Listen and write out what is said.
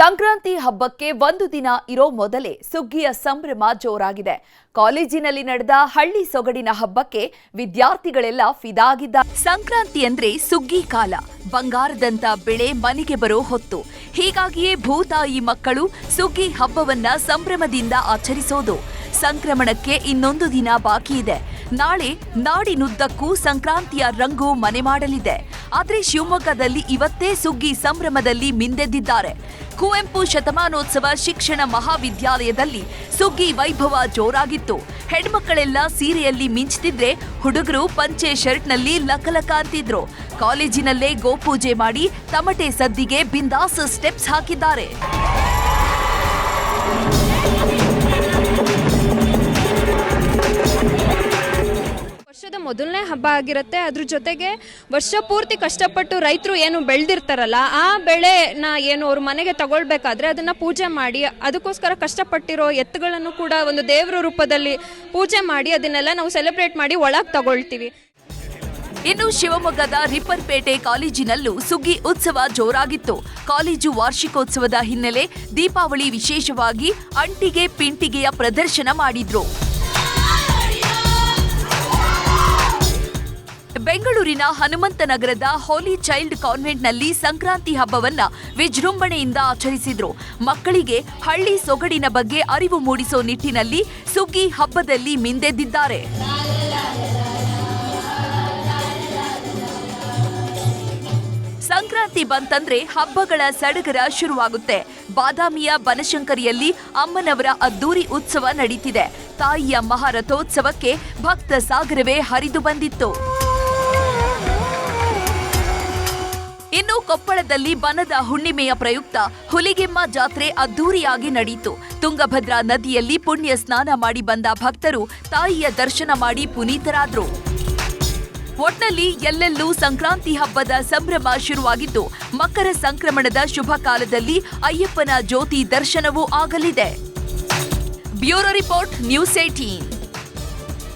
ಸಂಕ್ರಾಂತಿ ಹಬ್ಬಕ್ಕೆ ಒಂದು ದಿನ ಇರೋ ಮೊದಲೇ ಸುಗ್ಗಿಯ ಸಂಭ್ರಮ ಜೋರಾಗಿದೆ. ಕಾಲೇಜಿನಲ್ಲಿ ನಡೆದ ಹಳ್ಳಿ ಸೊಗಡಿನ ಹಬ್ಬಕ್ಕೆ ವಿದ್ಯಾರ್ಥಿಗಳೆಲ್ಲ ಫಿದಾಗಿದ್ದ ಸಂಕ್ರಾಂತಿ ಅಂದ್ರೆ ಸುಗ್ಗಿ ಕಾಲ. ಬಂಗಾರದಂತ ಬೆಳೆ ಮನೆಗೆ ಬರೋ ಹೊತ್ತು. ಹೀಗಾಗಿಯೇ ಭೂತಾಯಿ ಮಕ್ಕಳು ಸುಗ್ಗಿ ಹಬ್ಬವನ್ನ ಸಂಭ್ರಮದಿಂದ ಆಚರಿಸೋದು. ಸಂಕ್ರಮಣಕ್ಕೆ ಇನ್ನೊಂದು ದಿನ ಬಾಕಿ ಇದೆ ನಾಳೆ ನಾಡಿನುದ್ದಕ್ಕೂ ಸಂಕ್ರಾಂತಿಯ ರಂಗು ಮನೆ ಮಾಡಲಿದೆ. ಆದ್ರೆ ಶಿವಮೊಗ್ಗದಲ್ಲಿ ಇವತ್ತೇ ಸುಗ್ಗಿ ಸಂಭ್ರಮದಲ್ಲಿ ಮಿಂದೆದ್ದಿದ್ದಾರೆ. ಕುವೆಂಪು ಶತಮಾನೋತ್ಸವ ಶಿಕ್ಷಣ ಮಹಾವಿದ್ಯಾಲಯದಲ್ಲಿ ಸುಗ್ಗಿ ವೈಭವ ಜೋರಾಗಿತ್ತು. ಹೆಣ್ಮಕ್ಕಳೆಲ್ಲ ಸೀರೆಯಲ್ಲಿ ಮಿಂಚ್ತಿದ್ರೆ ಹುಡುಗರು ಪಂಚೆ ಶರ್ಟ್ನಲ್ಲಿ ಲಕಲಕ ಅಂತಿದ್ರು ಕಾಲೇಜಿನಲ್ಲೇ ಗೋಪೂಜೆ ಮಾಡಿ ತಮಟೆ ಸದ್ದಿಗೆ ಬಿಂದಾಸ್ ಸ್ಟೆಪ್ಸ್ ಹಾಕಿದ್ದಾರೆ. ಮೊದಲನೇ ಹಬ್ಬ ಆಗಿರುತ್ತೆ. ಅದ್ರ ಜೊತೆಗೆ ವರ್ಷ ಪೂರ್ತಿ ಕಷ್ಟಪಟ್ಟು ರೈತರು ಏನು ಬೆಳೆದಿರ್ತಾರಲ್ಲ, ಆ ಬೆಳೆನ ಏನು ಅವ್ರ ಮನೆಗೆ ತಗೊಳ್ಬೇಕಾದ್ರೆ ಅದನ್ನ ಪೂಜೆ ಮಾಡಿ, ಅದಕ್ಕೋಸ್ಕರ ಕಷ್ಟಪಟ್ಟಿರೋ ಎತ್ತುಗಳನ್ನು ಕೂಡ ಒಂದು ದೇವರ ರೂಪದಲ್ಲಿ ಪೂಜೆ ಮಾಡಿ, ಅದನ್ನೆಲ್ಲ ನಾವು ಸೆಲೆಬ್ರೇಟ್ ಮಾಡಿ ಒಳಗೆ ತಗೊಳ್ತೀವಿ. ಇನ್ನು ಶಿವಮೊಗ್ಗದ ರಿಪ್ಪರ್ಪೇಟೆ ಕಾಲೇಜಿನಲ್ಲೂ ಸುಗ್ಗಿ ಉತ್ಸವ ಜೋರಾಗಿತ್ತು. ಕಾಲೇಜು ವಾರ್ಷಿಕೋತ್ಸವದ ಹಿನ್ನೆಲೆ ದೀಪಾವಳಿ ವಿಶೇಷವಾಗಿ ಅಂಟಿಗೆ, ಪಿಂಟಿಗೆಯ ಪ್ರದರ್ಶನ ಮಾಡಿದ್ರು. ಬೆಂಗಳೂರಿನ ಹನುಮಂತನಗರದ ಹೋಲಿ ಚೈಲ್ಡ್ ಕಾನ್ವೆಂಟ್ನಲ್ಲಿ ಸಂಕ್ರಾಂತಿ ಹಬ್ಬವನ್ನ ವಿಜೃಂಭಣೆಯಿಂದ ಆಚರಿಸಿದ್ರು. ಮಕ್ಕಳಿಗೆ ಹಳ್ಳಿ ಸೊಗಡಿನ ಬಗ್ಗೆ ಅರಿವು ಮೂಡಿಸೋ ನಿಟ್ಟಿನಲ್ಲಿ ಸುಗ್ಗಿ ಹಬ್ಬದಲ್ಲಿ ಮಿಂದೆದ್ದಿದ್ದಾರೆ. ಸಂಕ್ರಾಂತಿ ಬಂತಂದ್ರೆ ಹಬ್ಬಗಳ ಸಡಗರ ಶುರುವಾಗುತ್ತೆ. ಬಾದಾಮಿಯ ಬನಶಂಕರಿಯಲ್ಲಿ ಅಮ್ಮನವರ ಅದ್ದೂರಿ ಉತ್ಸವ ನಡೀತಿದೆ. ತಾಯಿಯ ಮಹಾರಥೋತ್ಸವಕ್ಕೆ ಭಕ್ತ ಸಾಗರವೇ ಹರಿದು ಬಂದಿತ್ತು. ಕೊಪ್ಪಳದಲ್ಲಿ ಬನದ ಹುಣ್ಣಿಮೆಯ ಪ್ರಯುಕ್ತ ಹುಲಿಗೆಮ್ಮ ಜಾತ್ರೆ ಅದ್ದೂರಿಯಾಗಿ ನಡೆಯಿತು ತುಂಗಭದ್ರಾ ನದಿಯಲ್ಲಿ ಪುಣ್ಯ ಸ್ನಾನ ಮಾಡಿ ಬಂದ ಭಕ್ತರು ತಾಯಿಯ ದರ್ಶನ ಮಾಡಿ ಪುನೀತರಾದರು. ಒಟ್ಟಲ್ಲಿ ಎಲ್ಲೆಲ್ಲೂ ಸಂಕ್ರಾಂತಿ ಹಬ್ಬದ ಸಂಭ್ರಮ ಶುರುವಾಗಿದ್ದು, ಮಕರ ಸಂಕ್ರಮಣದ ಶುಭ ಕಾಲದಲ್ಲಿ ಅಯ್ಯಪ್ಪನ ಜ್ಯೋತಿ ದರ್ಶನವೂ ಆಗಲಿದೆ. Bureau report, news eighteen